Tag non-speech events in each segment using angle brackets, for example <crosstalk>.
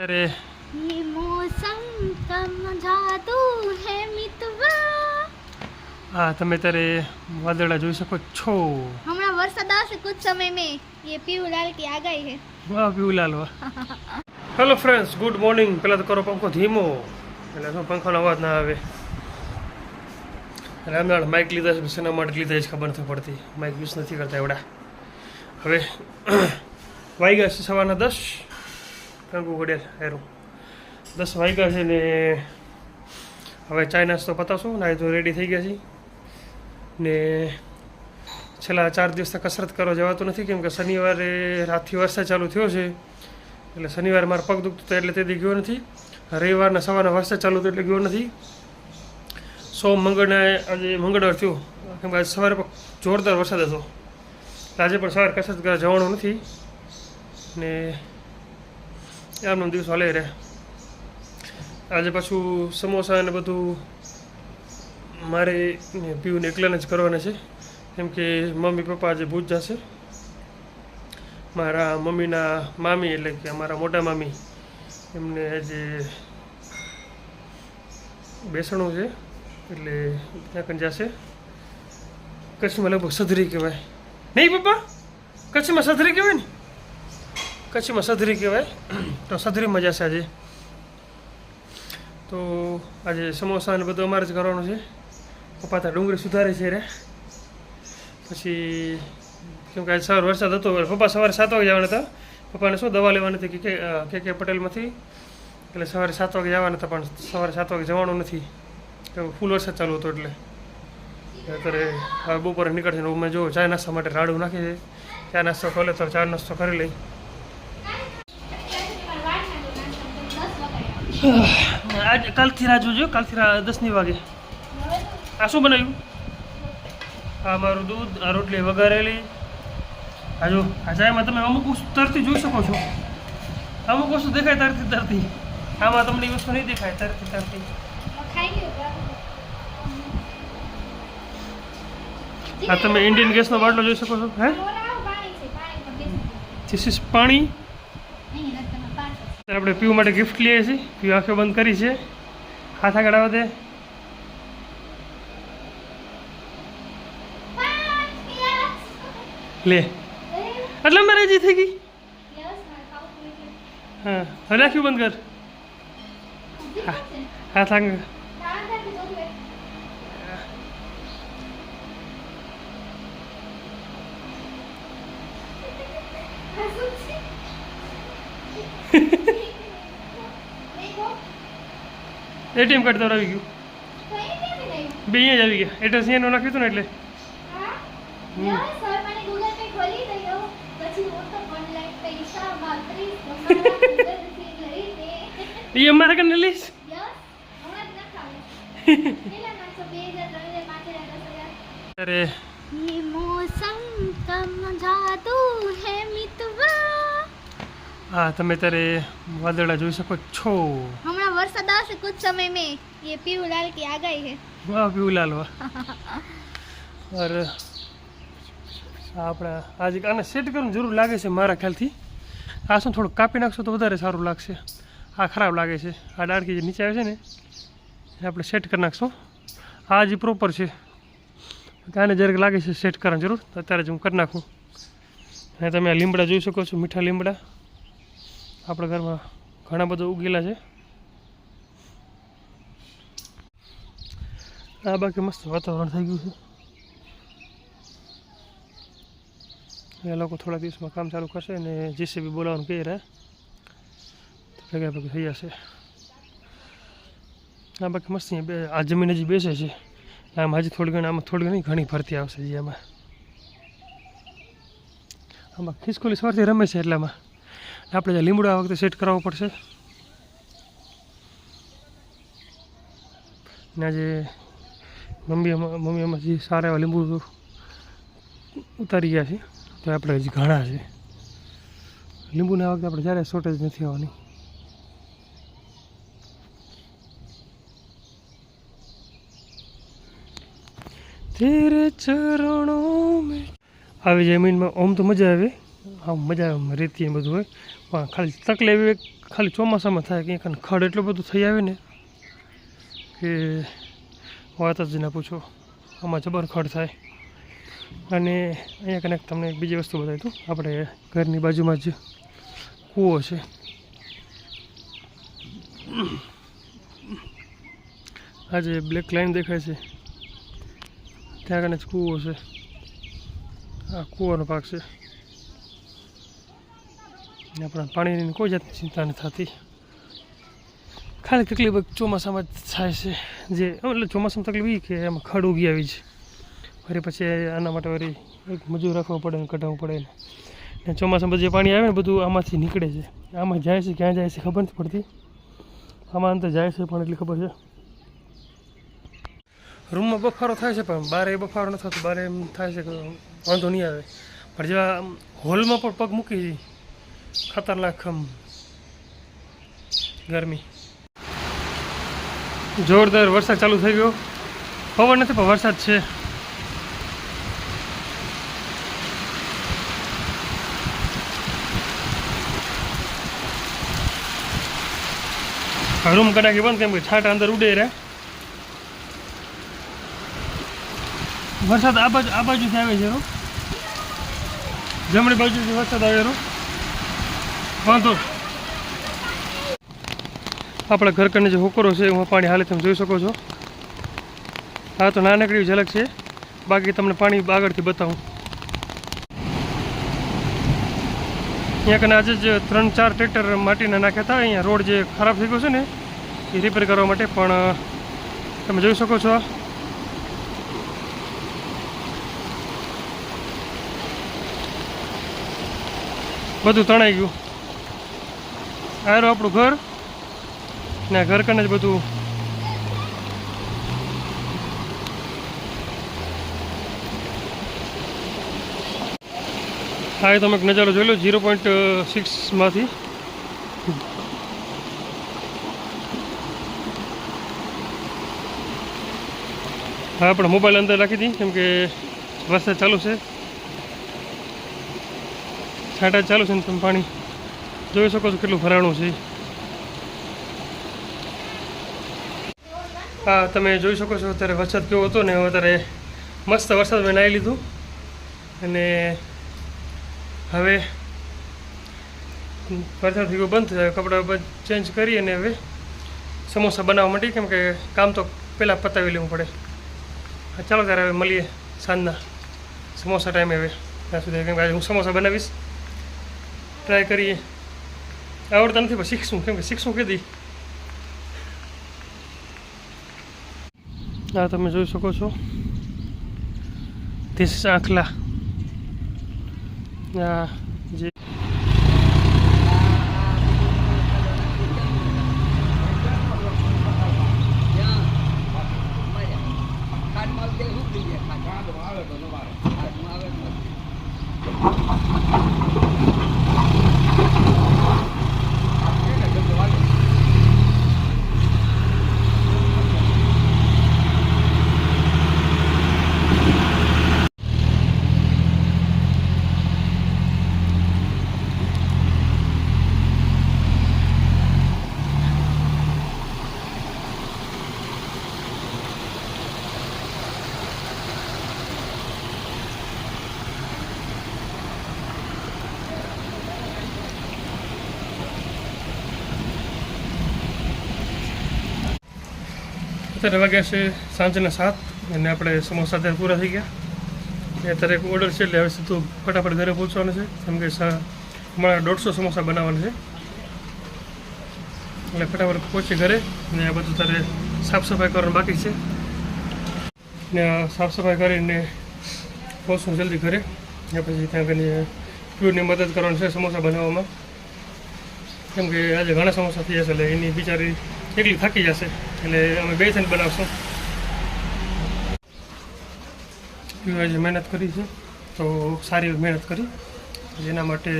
અરે ये मौसम का जादू है मितवा હા તમે ત્યારે વાદળા જોઈ શકો છો हमारा वरसाद આવશે कुछ समय में ये पीहू लाल की आगाही है વાહ પીવલાલ વાહ હેલો ફ્રેન્ડ્સ ગુડ મોર્નિંગ પહેલાં તો કરો પંખો ધીમો એટલે શું પંખાનો અવાજ ના આવે એટલે આમ માઇક લીધા છે શેના માટે લીધા છે ખબર નથી પડતી માઇક યુઝ નથી કરતા એવડા હવે <coughs> વાગ્યા છે સવારના દસ કંકુ છે, હેરું. દસ વાગ્યા છે ને હવે ચાય નાસ્તો પતાવશું નાય તો રેડી થઈ ગયા છીએ. ને છેલ્લા ચાર દિવસથી કસરત કરવા જવાતું નથી, કેમ કે શનિવારે રાતથી વરસાદ ચાલુ થયો છે. એટલે શનિવારે મારા પગ દુખતો હતો એટલે તેથી ગયો નથી. રવિવારના સવારના વરસાદ ચાલુ હતો એટલે ગયો નથી. સોમ, મંગળને આજે મંગળવાર થયું. કેમ કે આજે સવારે જોરદાર વરસાદ હતો. આજે પણ સવારે કસરત કરવા જવાનું નથી. ને આમનો દિવસ હાલે રહે આજે પાછું સમોસા અને બધું મારે પીવું એકલાને જ કરવાના છે. કેમ કે મમ્મી પપ્પા આજે ભૂજ જશે. મારા મમ્મીના મામી એટલે કે અમારા મોટા મામી, એમને આજે બેસણું છે, એટલે ત્યાં કંઈ જશે. કચ્છમાં લગભગ સધરી કહેવાય. નહીં પપ્પા, કચ્છમાં સધરી કહેવાય ને? કચ્છમાં સધરી કહેવાય. તો સધરીમાં જશે આજે. તો આજે સમોસા ને બધું અમારે જ કરવાનું છે. પપ્પા ત્યાં ડુંગળી સુધારે છે રે. પછી કેમ કે આજે સવાર વરસાદ હતો પપ્પા સવારે સાત વાગે જવાના હતા. પપ્પાને શું દવા લેવાની હતી કે કે કે પટેલમાંથી? એટલે સવારે સાત વાગે જવાના હતા, પણ સવારે સાત વાગે જવાનું નથી. ફૂલ વરસાદ ચાલુ હતો એટલે. અત્યારે હવે બપોરે નીકળશે મેં જો ચા નાસ્તા માટે રાડું નાખી છે. ચા નાસ્તો ખોલે તો ચા નાસ્તો કરી લઈ. આજ કાલથી રાહ જોજો કાલથી રાહ દસની વાગે. આ શું બનાવ્યું? આ મારું દૂધ આ રોટલી વઘારેલી. આ જો આ ચાયમાં તમે અમુક વસ્તુ તરતી જોઈ શકો છો. અમુક વસ્તુ દેખાય તરતી તરતી આમાં તમને એ વસ્તુ નહીં દેખાય તરતી તરતી આ તમે ઇન્ડિયન ગેસનો બાટલો જોઈ શકો છો હે? ધીસ ઇઝ પાણી. આપણે પીવું માટે ગિફ્ટ લઈએ છીએ. પીવું આંખે બંધ કરી છે. હાથ આગળ દે લે. એટલે મારે રાજી થઈ ગઈ? હા. હવે આંખો બંધ કર. હાથ આગળ. એટીએમ કાર્ડ તો આવી ગયું બે અહીંયા જ આવી ગયા એડ્રેસ અહીંયાનું નાખ્યું હતું ને એટલે <laughs> એ અમારા કને લઈશ અરે ये मौसम का जादू है मितवा હા તમે ત્યારે વાદળા જોઈ શકો છો हमारा वरसाद આવશે कुछ समय में ये पीहू लाल की आगाही है વાહ પીવલાલ વાહ અરે આપણા આજે આને સેટ કરવાનું જરૂર લાગે છે મારા ખ્યાલથી આ શું થોડુંક કાપી નાખશો તો વધારે સારું લાગશે આ ખરાબ લાગે છે આ ડાળકી જે નીચે આવે છે ને એ આપણે સેટ કરી નાખશું આ જે પ્રોપર છે આને જરાક લાગે છે સેટ કરવાની જરૂર તો અત્યારે જ હું કરી નાખું અને તમે આ લીમડા જોઈ શકો છો મીઠા લીમડા આપણા ઘરમાં ઘણા બધા ઉગેલા છે આ બાકી મસ્ત વાતાવરણ થઈ ગયું છે. એ લોકો થોડા દિવસમાં કામ ચાલુ કરશે અને જેસીબી બોલાવવાનું કહી રહ્યા. ભેગા ભેગા થઈ જશે આ બાકી મસ્ત બે આ જમીન હજી બેસે છે. આમ હજી થોડી ઘણી આમાં થોડી ઘણી ઘણી ભરતી આવશે જે આમાં. આમાં ખિસકોલી સવારથી રમે છે એટલામાં. આપણે જે લીમડો આ વખતે સેટ કરાવવો પડશે. ને આજે મમ્મી મમ્મી જે સારા એવા લીંબુ ઉતારી ગયા છે. તો આપણે હજી ઘણા છે. લીંબુના વખતે આપણે જ્યારે શોર્ટેજ નથી આવવાની. તેરે ચરણો આવી જમીનમાં ઓમ તો મજા આવે. આમ મજા આવે રેતી એમ બધું હોય. પણ ખાલી તકલીફ ખાલી ચોમાસામાં થાય કે ખડ એટલું બધું થઈ આવે ને કે વાત જ ના પૂછો. આમાં જબર થાય. અને અહીંયા કનેક તમને બીજી વસ્તુ બતાવી દઉં. આપણે ઘરની બાજુમાં જ કૂવો છે. આ જે બ્લેક લાઈન દેખાય છે, ત્યાં કને જ કૂવો છે. આ કૂવાનો પાક છે. આપણા પાણીની કોઈ જાતની ચિંતા નથી થતી. ખાલી તકલીફ ચોમાસામાં જ થાય છે. જે એટલે ચોમાસામાં તકલીફ એ કે એમાં ખડ ઉગી આવી છે. ફરી પછી આના માટે વળી એક મજૂર રાખવો પડે ને કઢાવવું પડે ને. ને ચોમાસામાં જે પાણી આવે ને બધું આમાંથી નીકળે છે. આમાં જાય છે, ક્યાં જાય છે ખબર નથી પડતી. આમાં અંતે જાય છે પણ એટલી ખબર છે. રૂમમાં બફારો થાય છે પણ બારે બફારો ન થતો, બારે એમ થાય છે કે વાંધો નહીં આવે. પણ જેવા હોલમાં પણ પગ મૂકી ખતરનાક ગરમી. જોરદાર વરસાદ ચાલુ થઈ ગયો. પવન નથી, પણ વરસાદ છે. રૂમ કડાકી બંધ, કેમ કે છાંટા અંદર ઉડે રહે વરસાદ આ બાજુ, આ બાજુથી આવે છે જમણી બાજુથી વરસાદ આવે એનો વાંધો આપણા ઘર કને જે હોકરો છે, એમાં પાણી હાલે તમે જોઈ શકો છો. હા તો નાનકડી ઝલક છે. બાકી તમને પાણી આગળથી બતાવું. અહીંયા કને આજે જ ત્રણ ચાર ટ્રેક્ટર માટીના નાખ્યા હતા. અહીંયા રોડ જે ખરાબ થઈ ગયો છે ને, એ રિપેર કરવા માટે પણ તમે જોઈ શકો છો બધું તણાઈ ગયું. આ રહ્યું આપણું ઘર. ને ઘર કને જ બધું. હા, એ તમે નજારો જોઈ લો ઝીરો પોઈન્ટ સિક્સમાંથી હા આપણે મોબાઈલ અંદર રાખી દી, કેમ કે વરસાદ ચાલુ છે. છાંટા ચાલુ છે ને તમે પાણી જોઈ શકો છો કેટલું ભરાણું છે. તમે જોઈ શકો છો, અત્યારે વરસાદ કેવો હતો ને, અત્યારે મસ્ત વરસાદ મેં નાહી લીધું. અને હવે વરસાદ ગયો બંધ થયા. કપડાં ચેન્જ કરી અને હવે સમોસા બનાવવા માટે કેમ કે કામ તો પહેલાં પતાવી લેવું પડે. ચાલો ત્યારે હવે મળીએ સાંજના સમોસા ટાઈમે હવે. ત્યાં સુધી કેમ કે આજે હું સમોસા બનાવીશ. ટ્રાય કરીએ. આવડતા નથી, પણ શીખશું. કેમ કે શીખશું કીધી આ તમે જોઈ શકો છો. ધીસ ઇઝ આખલા આ જે અત્યારે વાગ્યા છે, સાંજના સાત, અને આપણે સમોસા અત્યારે પૂરા થઈ ગયા. અત્યારે એક ઓર્ડર છે, એટલે હવે સીધું ફટાફટ ઘરે પહોંચવાનું છે. કેમ કે હમણાં દોઢસો સમોસા બનાવવાના છે. એટલે ફટાફટ પહોંચી ઘરે અને આ બધું તારે સાફ સફાઈ કરવાનું બાકી છે. ને સાફ સફાઈ કરીને પહોંચવું જલ્દી ઘરે. ને પછી ત્યાં કરીને પ્યુરની મદદ કરવાની છે સમોસા બનાવવામાં. કેમ કે આજે ઘણા સમોસા થઈ જશે એટલે એની બિચારી એકલી થાકી જશે. એટલે અમે બે થઈને બનાવશું. આજે મહેનત કરી છે. તો સારી મહેનત કરી. જેના માટે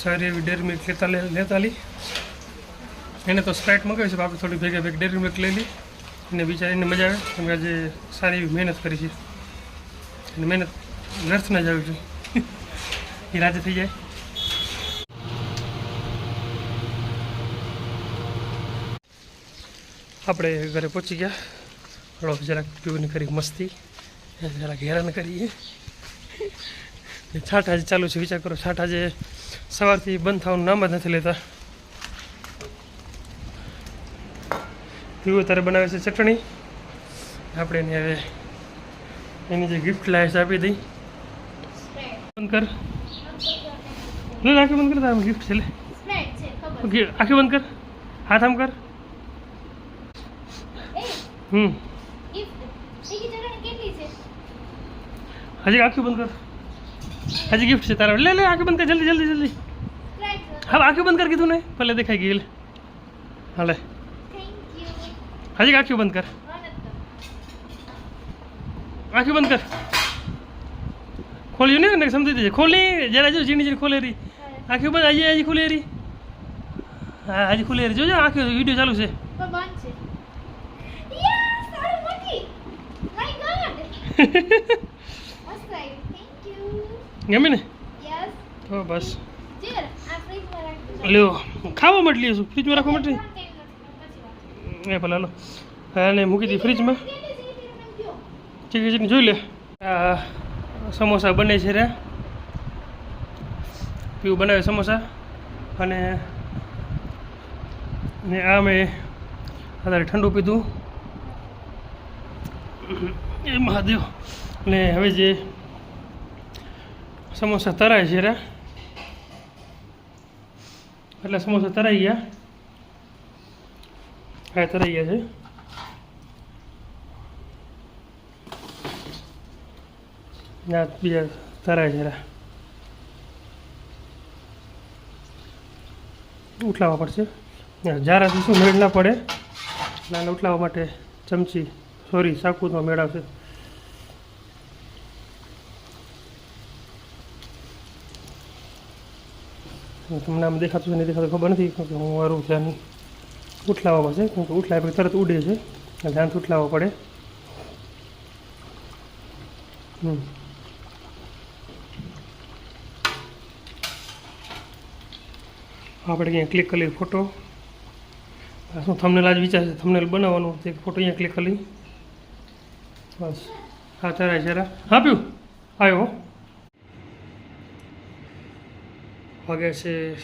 સારી એવી ડેરી મિલ્ક લેતા લેતા લી. એને તો સ્પ્રાઇટ મંગાવી છે પણ આપણે થોડી ભેગા ભેગી ડેરી મિલ્ક લઈ લી. અને એને મજા આવે. કે આજે સારી એવી મહેનત કરી છે. અને મહેનત વ્યર્થ ના આવી જોઈએ <laughs> એ રાજી થઈ જાય. આપણે ઘરે પહોંચી ગયા. હળો જરાક પીવાની કરી મસ્તી. જરાક હેરાન કરીએ. ને આજે ચાલુ છે વિચાર કરો છાટ આજે સવારથી બંધ થવાનું નામ જ નથી લેતા. પીવું તારે બનાવે છે ચટણી. આપણે એને હવે એની જે ગિફ્ટ લાવે છે આપી દઈ. બંધ કર. લે આખી બંધ કર તારે ગિફ્ટ છે લે. આખી બંધ કર. હાથ આમ કર. હમ ગિફ્ટ તીખી ચટણી કેટલી છે હજી આખી બંધ કર હજી ગિફ્ટ છે તારા લે લે આખી બંધ કર જલ્દી જલ્દી જલ્દી સ્પ્રેડ હા આખી બંધ કર કીધું ને ભલે દેખાઈ ગઈ લે હાલે થેન્ક યુ હજી આખી બંધ કર આખી બંધ કર ખોલ્યું નહીં ને સમજી દેજે ખોલી જરા જો ઝીણી ઝીણી ખોલે રહી આખી બંધ હજી હજી ખુલે રહી હા હજી ખુલે રહી જોજો આખી વીડિયો ચાલુ છે પણ બંધ છે યસ સારું મોટી માય ગોડ મસ્ત આવ્યું થેન્ક યુ ગમે ને? તો બસ. લ્યો ખાવા માટે છું ફ્રીજમાં રાખવા માટે? એ ભલે લો અને મૂકી દી ફ્રીજમાં ઠીક છે જોઈ લે. આ સમોસા બને છે રે. પીવું બનાવે સમોસા. અને ને આ મેં અત્યારે ઠંડુ પીધું. એ મહાદેવ. ને હવે જે સમોસા તરાય છે રે. એટલે સમોસા તરાઈ ગયા. હા, તરાઈ ગયા છે. ના, બીજા તરાય છે રા. ઉઠલાવવા પડશે. જારાથી શું મેળ ના પડે. નાના ઉઠલાવા માટે ચમચી સોરી સાકુનો મેળ તમને આમ દેખાતું છે નહીં દેખાતું ખબર નથી કે હું મારું ધ્યાન ઉઠલાવવા પડશે કેમ કે ઉઠલાય પછી તરત ઉડે છે ધ્યાન ઉઠલાવવા પડે. આપણે અહીંયા ક્લિક કરી ફોટો શું થમનેલ આજ વિચાર છે? થમનેલ બનાવવાનું તે ફોટો અહીંયા ક્લિક કરી. બસ. હા તારા જરા આપ્યું? આવ્યો. વાગે છે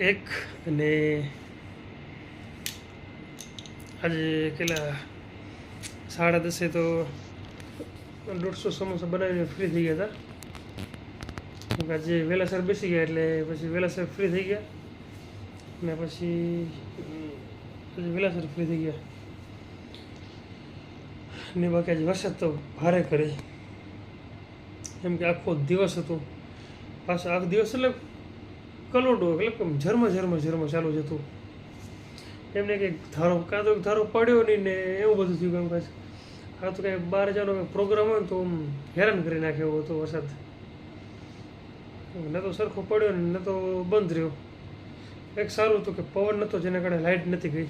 એક અને આજે કેટલા? સાડા દસે તો દોઢસો સમોસા બનાવીને ફ્રી થઈ ગયા હતા. આજે વહેલાસર બેસી ગયા એટલે પછી વહેલાસર ફ્રી થઈ ગયા. ને પછી પછી વહેલાસર ફ્રી થઈ ગયા. ને બાકી આજે વરસાદ તો ભારે કરે. એમ કે આખો દિવસ હતો. પાછો આખો દિવસ એટલે કલોડો એટલે ઝરમ ઝરમ ઝરમ ચાલુ જતું એમને કંઈક ધારો, કાં તો ધારો પડ્યો નહીં ને એવું બધું થયું કામ કાજ આ તો કંઈ બહાર જવાનો પ્રોગ્રામ હોય ને તો હેરાન કરી નાખે એવો હતો વરસાદ. ન તો સરખો પડ્યો ને ન તો બંધ રહ્યો. એક સારું હતું કે પવન નહોતો જેના કારણે લાઇટ નથી ગઈ.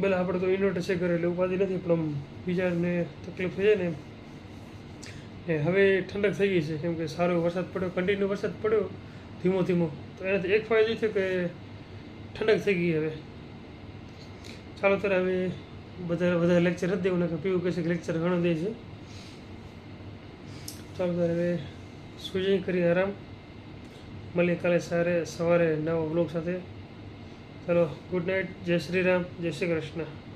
ભલે આપણે તો ઇન્વર્ટર છે ઘરે એટલે ઉપાધિ નથી, પણ આમ બીજાને તકલીફ થઈ જાય ને એમ. હવે ઠંડક થઈ ગઈ છે, કેમ કે સારો વરસાદ પડ્યો કન્ટિન્યુ વરસાદ પડ્યો ધીમો ધીમો. તો એનાથી એક ફાયદો થયો કે ઠંડક થઈ ગઈ હવે. ચાલો ત્યારે હવે બધા બધા લેક્ચર નથી દેવું કે પીવું કહેશે કે લેક્ચર ઘણો દે છે. ચાલો ત્યારે હવે સુઈ કરી આરામ. મળીએ કાલે સારે, સવારે નવા બ્લોગ સાથે. ચલો ગુડ નાઇટ જય શ્રી રામ, જય શ્રી કૃષ્ણ.